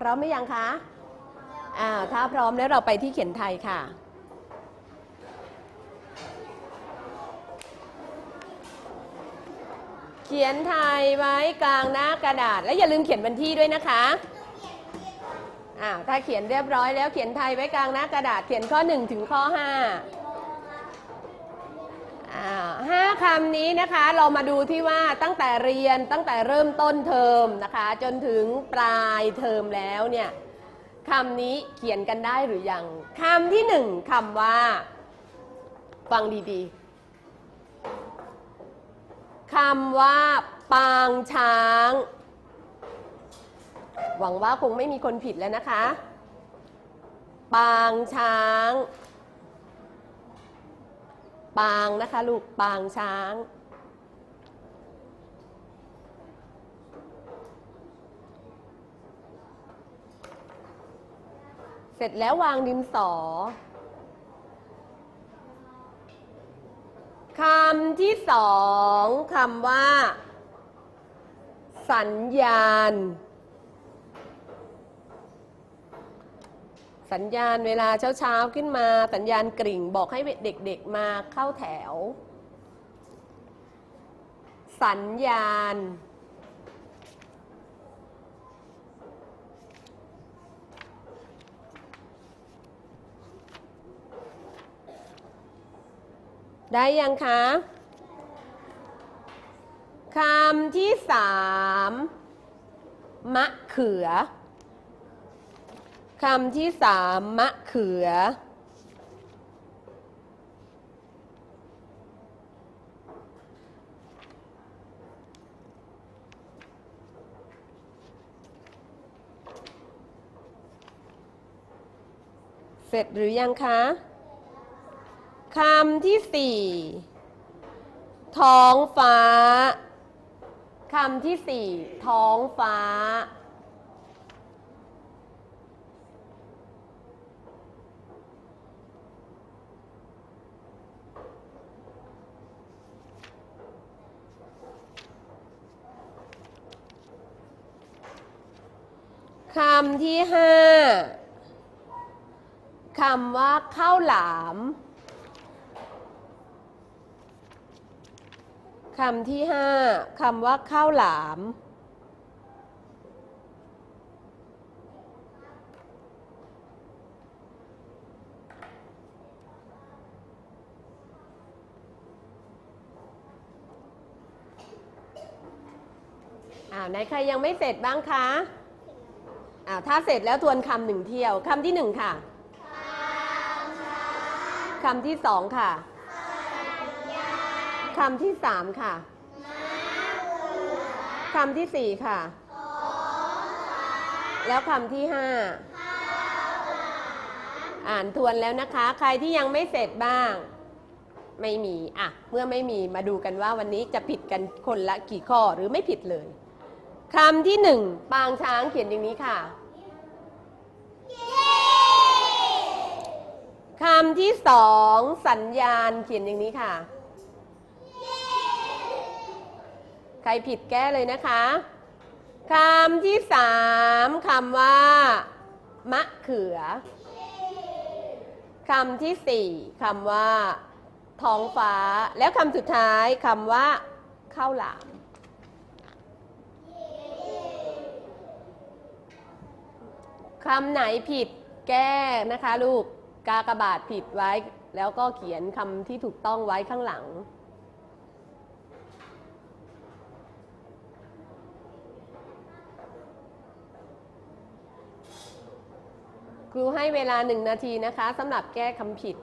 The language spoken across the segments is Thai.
พร้อมไหมยังคะอ่าถ้าพร้อมแล้วเราไปที่เขียนไทยค่ะ เขียนไทยไว้กลางหน้ากระดาษ และอย่าลืมเขียนวันที่ด้วยนะคะอ่าถ้าเขียนเรียบร้อยแล้วเขียนไทยไว้กลางหน้ากระดาษเขียนข้อ 1 ถึงข้อ5อ่า ห้าคำนี้นะคะเรามาดูที่ว่าตั้งแต่เรียนตั้งแต่เริ่มต้นเทอมนะคะ จนถึงปลายเทอมแล้วเนี่ยคำนี้เขียนกันได้หรือยังคำที่หนึ่งคำว่า ฟังดีๆคำว่า ปางช้าง หวังว่าคงไม่มีคนผิดแล้วนะคะ ปางช้าง ปางนะคะลูกปางช้าง เสร็จแล้ววางดินสอคำที่สองคำว่า สัญญาณ สัญญาณเวลาเช้าๆขึ้นมา สัญญาณกริ่งบอกให้เด็กๆมาเข้าแถว สัญญาณ ได้ยังคะคำที่สามมะเขือ คำที่สามมะเขือ เสร็จหรือยังคะคำที่สี่ท้องฟ้าคำที่สี่ท้องฟ้า คำที่ห้าคำว่าข้าวหลามคำที่ห้าคำว่าข้าวหลาม อ้าวไหนใครยังไม่เสร็จบ้างคะ อ้าวถ้าเสร็จแล้วทวนคำหนึ่งเที่ยวคำที่หนึ่งค่ะคำที่สองค่ะคำที่สามค่ะคำที่สี่ค่ะ แล้วคำที่ห้าอ่านทวนแล้วนะคะ ใครที่ยังไม่เสร็จบ้าง ไม่มีอะ เมื่อไม่มีมาดูกันว่าวันนี้จะผิดกันคนละกี่ข้อหรือไม่ผิดเลย คำที่หนึ่งปางช้างเขียนอย่างนี้ค่ะคำที่สองสัญญาณเขียนอย่างนี้ค่ะ ใครผิดแก้เลยนะคะคำที่สามคำว่า มะเขือคำที่สี่คำว่า ท้องฟ้า แล้วคำสุดท้ายคำว่าข้าวหลาม คำไหนผิดแก้นะคะลูกกากบาทผิดไว้ แล้วก็เขียนคำที่ถูกต้องไว้ข้างหลัง ครูให้เวลาหนึ่งนาทีนะคะสำหรับแก้คำผิด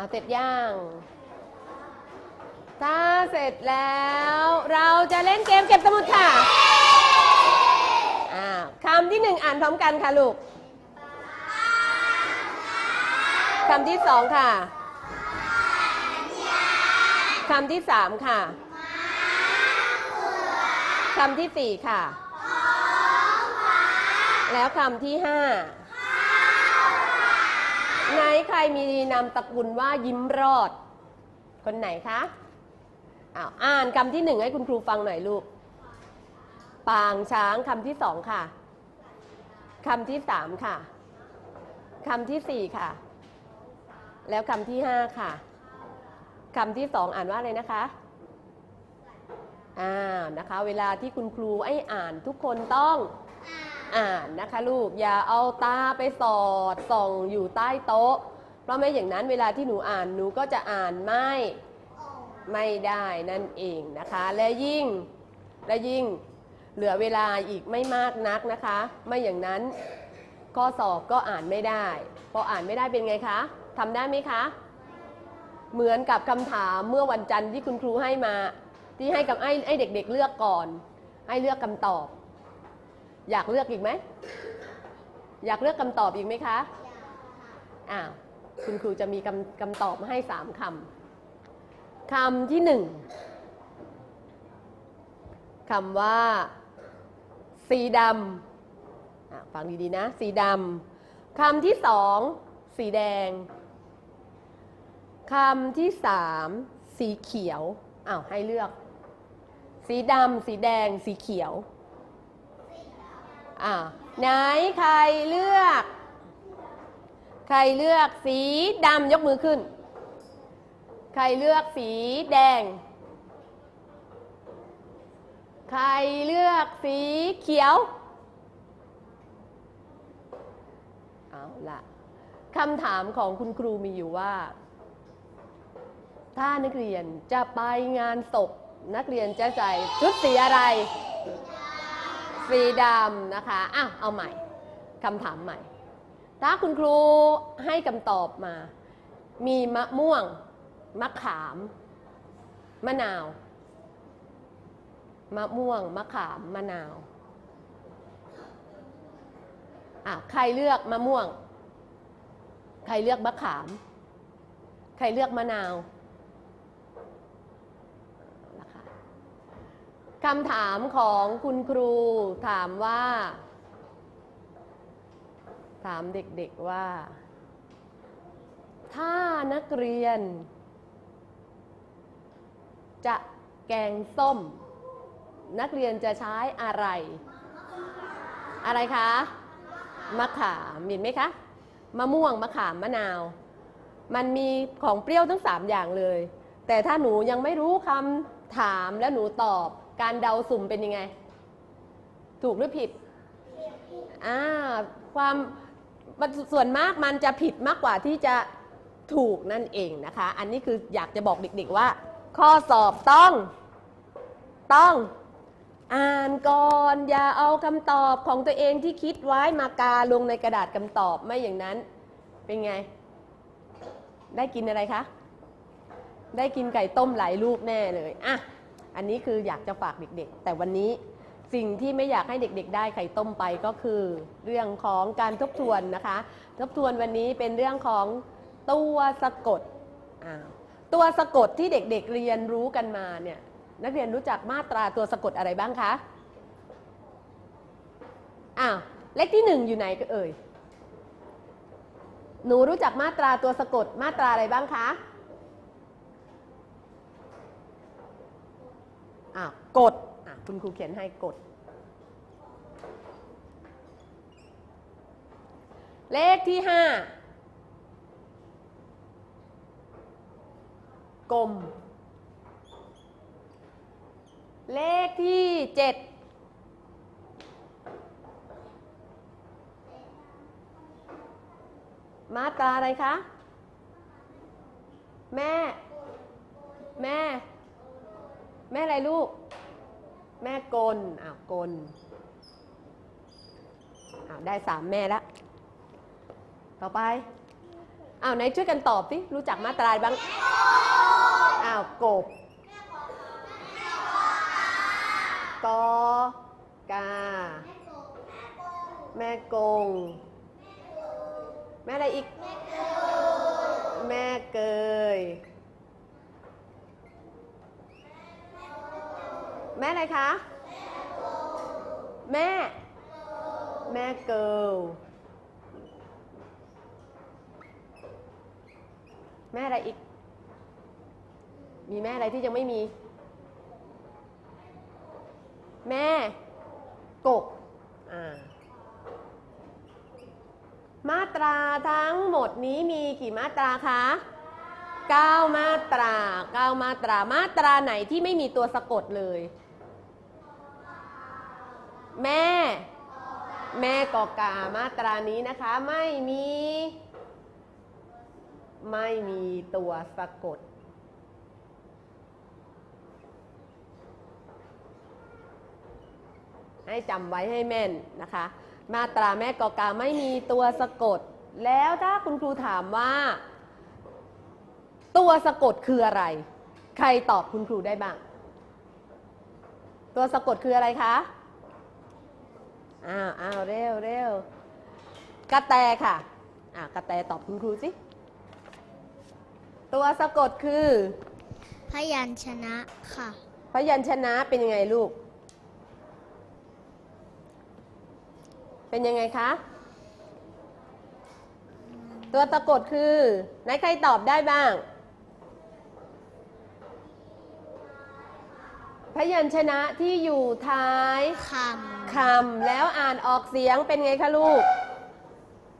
เอาเสร็จย่าง ถ้าเสร็จแล้ว เราจะเล่นเกมเก็บสมุดค่ะอ่าคำที่หนึ่งอ่านพร้อมกันค่ะลูกคำที่สองค่ะ คำที่สามค่ะ คำที่สี่ค่ะ แล้วคำที่ห้า ไหนใครมีนามตระกูลว่ายิ้มรอด คนไหนคะอ้าวอ่านคำที่หนึ่งให้คุณครูฟังหน่อยลูก ปางช้างคำที่สองค่ะคำที่สามค่ะคำที่สี่ค่ะ แล้วคำที่ห้าค่ะคำที่สองอ่านว่าอะไรนะคะอ่านะคะ เวลาที่คุณครูให้อ่านทุกคนต้องอ่าน อ่านนะคะลูกอย่าเอาตาไปสอดส่องอยู่ใต้โต๊ะ เพราะไม่อย่างนั้นเวลาที่หนูอ่านหนูก็จะอ่านไม่ไม่ได้นั่นเองนะคะ และยิ่งและยิ่งเหลือเวลาอีกไม่มากนักนะคะ ไม่อย่างนั้นข้อสอบก็อ่านไม่ได้ พออ่านไม่ได้เป็นไงคะทำได้ไหมคะ เหมือนกับคำถามเมื่อวันจันทร์ที่คุณครูให้มา ที่ให้กับไอ้ไอ้เด็กๆเลือกก่อน ให้เลือกคำตอบ อยากเลือกอีกไหม อยากเลือกคำตอบอีกไหมคะอ้าวคุณครูจะมีคำคำตอบมาให้สามคำคำที่หนึ่งคำว่า สีดำอะฟังดีๆนะ สีดำคำที่สอง สีแดงคำที่สามสีเขียวอ้าวให้เลือก สีดำสีแดง สีเขียว อ่าไหนใครเลือก ใครเลือกสีดำยกมือขึ้น ใครเลือกสีแดง ใครเลือกสีเขียว เอาละคำถามของคุณครูมีอยู่ว่า ถ้านักเรียนจะไปงานศพนักเรียนจะใส่ชุดสีอะไร สีดำนะคะอ้าวเอาใหม่คำถามใหม่ ถ้าคุณครูให้คำตอบมา มีมะม่วง มะขาม มะนาว มะม่วง มะขาม มะนาวอะใครเลือกมะม่วง ใครเลือกมะขาม ใครเลือกมะนาวนะคะ คำถามของคุณครูถามว่า ถามเด็กๆว่า ถ้านักเรียน จะแกงส้ม นักเรียนจะใช้อะไร อะไรคะ มะขามเห็นไหมคะ มะม่วงมะขามมะนาว มันมีของเปรี้ยวทั้ง3อย่างเลย แต่ถ้าหนูยังไม่รู้คำถามแล้วหนูตอบ การเดาสุ่มเป็นยังไง ถูกหรือผิดอ่าความส่วนมากมันจะผิดมากกว่าที่จะถูกนั่นเองนะคะ อันนี้คืออยากจะบอกเด็กๆว่า ข้อสอบต้อง ต้อง อ่านก่อนอย่าเอาคำตอบของตัวเองที่คิดไว้มากาลงในกระดาษคำตอบไม่อย่างนั้น เป็นไง ได้กินอะไรคะ ได้กินไก่ต้มหลายลูกแน่เลยอะ อันนี้คืออยากจะฝากเด็กๆ แต่วันนี้สิ่งที่ไม่อยากให้เด็กๆ ได้ไข่ต้มไปก็คือ เรื่องของการทบทวนนะคะ ทบทวนวันนี้เป็นเรื่องของตัวสะกด ตัวสะกดที่เด็กๆ เรียนรู้กันมาเนี่ยนักเรียนรู้จักมาตราตัวสะกดอะไรบ้างคะอ้าวเลขที่หนึ่งอยู่ไหนก็เอ่ยหนูรู้จักมาตราตัวสะกดมาตราอะไรบ้างคะ อะกดอะคุณครูเขียนให้กด เลขที่ห้ากลม เลขที่เจ็ดมาตราอะไรคะ แม่ แม่ แม่อะไรลูก แม่กลอ้าวกลอ้าวได้สามแม่แล้วต่อไปอ้าวไหนช่วยกันตอบสิรู้จักมาตราบ้างอ้าวกบกอกา แม่กง แม่อะไรอีก แม่เกย แม่อะไรคะ แม่ แม่เกิลแม่อะไรอีก มีแม่อะไรที่ยังไม่มี แม่ กก อ่า มาตราทั้งหมดนี้มีกี่มาตราคะ9มาตรา9มาตรา มาตราไหนที่ไม่มีตัวสะกดเลย แม่ แม่กอกามาตรานี้นะคะ ไม่มี ไม่มีตัวสะกด ให้จำไว้ให้แม่นนะคะ มาตราแม่กอกาไม่มีตัวสะกด แล้วถ้าคุณครูถามว่า ตัวสะกดคืออะไร ใครตอบคุณครูได้บ้าง ตัวสะกดคืออะไรคะ อ้าวอ้าวเร็วเร็วกระแตค่ะอ่ากระแตตอบคุณครูสิ ตัวสะกดคือ พยัญชนะค่ะ พยัญชนะเป็นยังไงลูก เป็นยังไงคะ ตัวสะกดคือไหนใครตอบได้บ้าง พยัญชนะที่อยู่ท้ายคคำแล้วอ่านออกเสียงเป็นไงคะลูก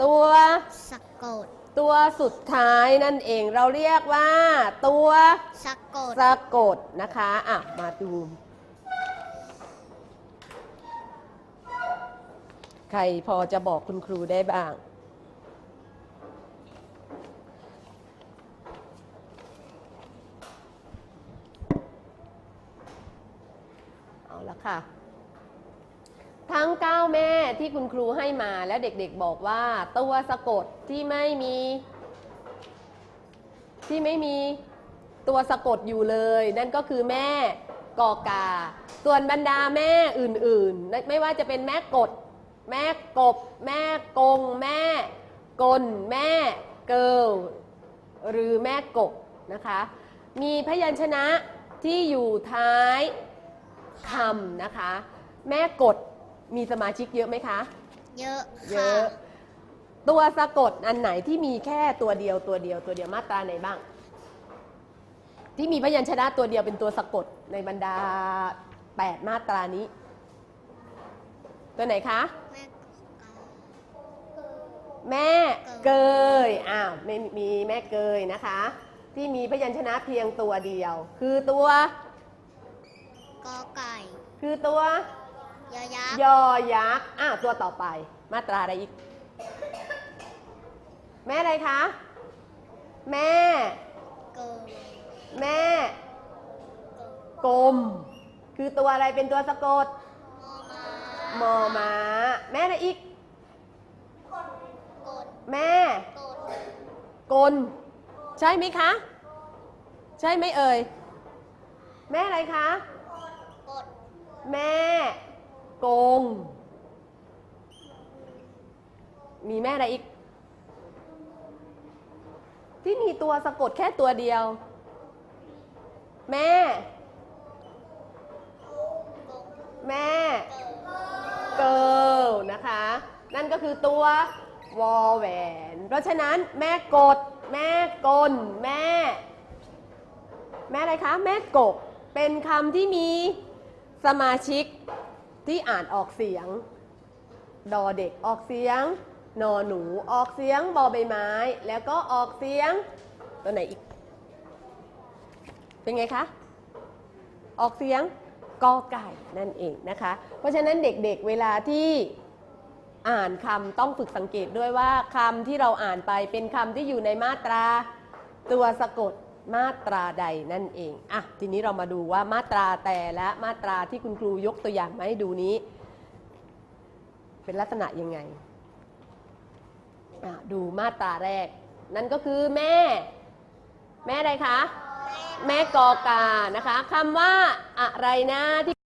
ตัวำสะกด ตัวสุดท้ายนั่นเองเราเรียกว่า ตัวสะกด สะกดนะคะอะมาดู ใครพอจะบอกคุณครูได้บ้าง เอา ละค่ะ ทั้ง 9 แม่ที่คุณครูให้มาแล้วเด็กๆบอกว่าตัวสะกดที่ไม่มี ที่ไม่มีตัวสะกดอยู่เลย นั่นก็คือแม่กอกา ส่วนบรรดาแม่อื่นๆ ไม่ว่าจะเป็นแม่กด แม่กบ แม่กง แม่กลแม่เกิลหรือแม่กบนะคะ มีพยัญชนะที่อยู่ท้าย คำนะคะ แม่กดมีสมาชิกเยอะไหมคะ เยอะเยค่ะ อะ ตัวสะกดอันไหนที่มีแค่ตัวเดียวตัวเดียวตัวเดียวมาตราไหนบ้าง ที่มีพยัญชนะตัวเดียวเป็นตัวสะกดในบรรดา 8 มาตรานี้ ตัวไหนคะ แม่กา แม่เกย อ้าวไม่มีแม่เกยนะคะ ที่มีพยัญชนะเพียงตัวเดียว คือตัว กอไก่คือตัวยอยักษ์ยอยักษ์อ้าวตัวต่อไป มาตราอะไรอีก แม่อะไรคะ แม่เกิดแม่เกิดกลม คือตัวอะไรเป็นตัวสะกด มออมามม้า แม่อะไรอีก กดแม่ กดกล ใช่ไหมคะ ใช่ไหมเอ่ย แม่อะไรคะกด แม่กง มีแม่อะไรอีก ที่มีตัวสะกดแค่ตัวเดียว แม่ แม่เกิดเกิลนะคะ นั่นก็คือตัววอแหวน เพราะฉะนั้นแม่กด แม่กล แม่ แม่อะไรคะ แม่กบ เป็นคำที่มี สมาชิกที่อ่านออกเสียง ดอเด็กออกเสียง นอหนูออกเสียง บอใบไม้ แล้วก็ออกเสียง ตัวไหนอีก เป็นไงคะ ออกเสียงกอไก่นั่นเองนะคะ เพราะฉะนั้นเด็กๆเวลาที่อ่านคำต้องฝึกสังเกตด้วยว่าคำที่เราอ่านไปเป็นคำที่อยู่ในมาตราตัวสะกด มาตราใดนั่นเองอะทีนี้เรามาดูว่ามาตราแต่และมาตราที่คุณครูยกตัวอย่างมาให้ดูนี้ เป็นลักษณะยังไงอะดูมาตราแรก นั่นก็คือแม่ แม่ใดคะ แม่กอกานะคะคำว่าอะไรนะที่